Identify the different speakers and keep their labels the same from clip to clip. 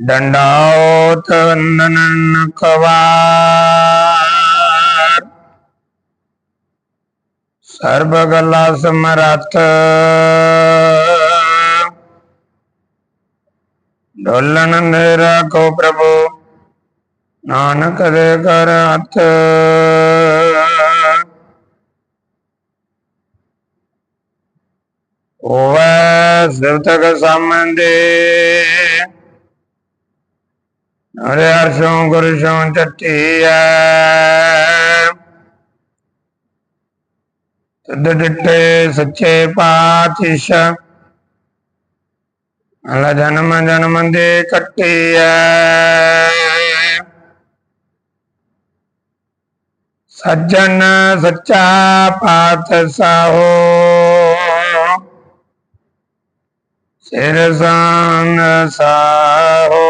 Speaker 1: ਦੰਡਾਉਤ ਵੰਦਨਨ ਕਵਾਰ ਸਰਬ ਗਲਾ ਸਮਰੱਥ ਡੋਲਨ ਕੋ ਪ੍ਰਭੂ ਨਾਨਕ ਦੇ ਕਰ ਹੱਥ ਹੋਵੇ ਸਿਵਤਕ ਸਮੰਦੇ ਹਰੇ ਅਰਸ਼ੋਂ ਗੁਰਸ਼ੋਂ ਚੱਟੀਐ ਤਦ ਡਿੱਟੇ ਸੱਚੇ ਪਾਤਸ਼ਾਹ, ਅਲਾ ਜਨਮ ਜਨਮ ਦੇ ਕੱਟੀਐ ਸੱਜਣ ਸੱਚਾ ਪਾਤ ਸਾਹੋ ਸਿਰ ਸੰਗ ਸਾਹੋ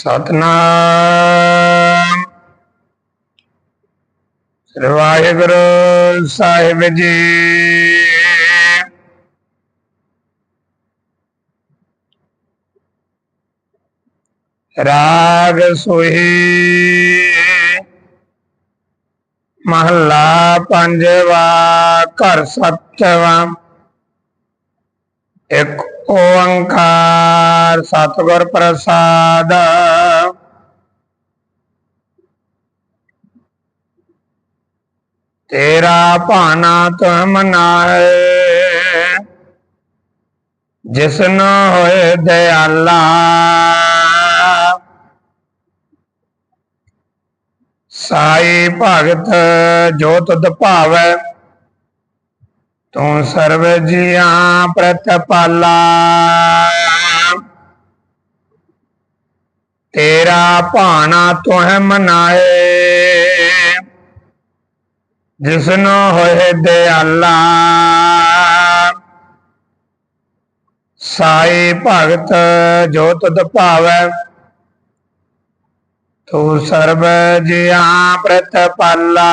Speaker 1: ਸਤਨਾਮ। ਸ੍ਰੀ ਵਾਹਿਗੁਰੂ ਸਾਹਿਬ ਜੀ। ਰਾਗ ਸੁਹੀ। ਮਹੱਲਾ ਪੰਜਵਾ ਘਰ ਸੱਤਵਾ। ਇੱਕ ਓੰਕਾਰ ਸਤਿਗੁਰ ਪ੍ਰਸਾਦ। ਤੇਰਾ ਭਾਣਾ ਤੁਮ ਨਾਏ ਜਿਸਨ ਹੋਏ ਦਿਆਲਾ। ਸਾਈ ਭਗਤ ਜੋ ਤੁਧ ਭਾਵੈ ਤੂੰ ਸਰਬ ਜੀਆਂ ਪ੍ਰਤਪਾਲਾ। ਤੇਰਾ ਭਾਣਾ ਤੁਹ ਮਨਾਏ। ਜਿਸਨੋ ਹੋਏ ਦਿਆਲਾ। ਸਾਈ ਭਗਤ ਜੋ ਤੁਧ ਭਾਵੈ। ਤੂੰ ਸਰਬ ਜੀਆਂ ਪ੍ਰਤਪਾਲਾ।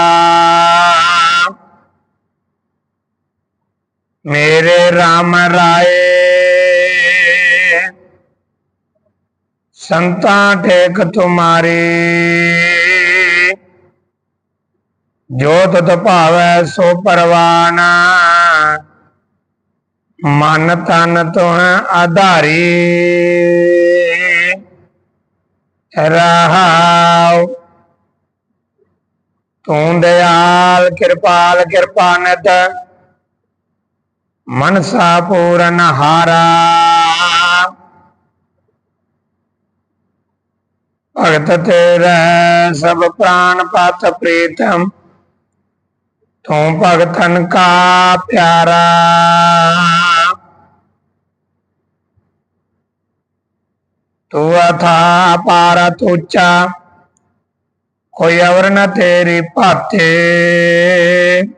Speaker 1: ਮੇਰੇ RAM ਰਾਏ। ਸੰਤਾਂ ਟੇਕ ਤੁਮਾਰੀ। ਜੋ ਤਤ ਭਾਵੈ ਸੋ ਪਰਵਾਨ। ਮਨ ਤਨ ਤੁਹ ਆਧਾਰੀ। ਰਹਾਉ। ਤੂੰ ਦਿਆਲ ਕਿਰਪਾਲ ਕਿਰਪਾਨਤ। मनसा पूरनहारा भगत तेरा सब प्राण पात प्रीतम, तू भगतन का प्यारा। तू अथा पार तुचा कोई अवर न तेरी पाते।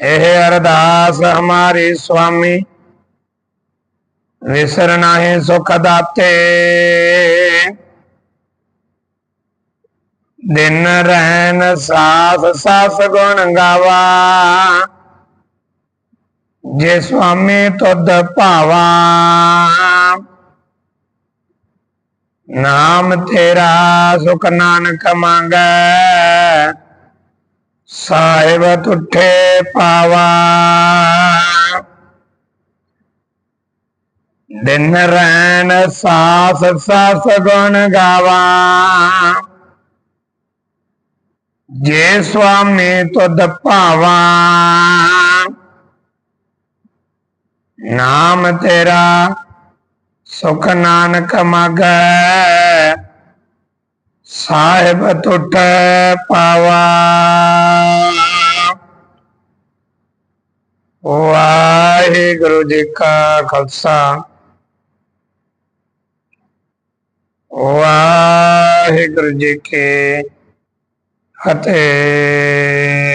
Speaker 1: ਇਹ ਅਰਦਾਸ ਹਮਾਰੀ ਸੁਆਮੀ ਵਿਸਰ ਨਾਹੀ ਸੁਖ ਦਾਤੇ। ਦਿਨ ਰਹਿਨ ਸਾਸ ਸਾਸ ਗੁਣ ਗਾਵਾ। ਜੇ ਸੁਆਮੀ ਤੁਧ ਭਾਵਾ। ਨਾਮ ਤੇਰਾ ਸੁਖ ਨਾਨਕ ਮੰਗੈ। ਸਾਹਿਬ ਤੁਠੇ ਪਾਵਾ। ਦਿਨ ਰਹਿਣ ਸਾਸ ਸਾਸ ਗੁਣ ਗਾਵਾ। ਜੇ ਸੁਆਮੀ ਤੁਧ ਭਾਵਾ। ਨਾਮ ਤੇਰਾ ਸੁਖ ਨਾਨਕ ਮਗੈ। ਸਾਹਿਬ ਟੁੱਟ ਪਾਵਾ। ਵਾਹਿਗੁਰੂ ਜੀ ਕਾ ਖਾਲਸਾ। ਵਾਹਿਗੁਰੂ ਜੀ ਕੀ ਫਤਿਹ।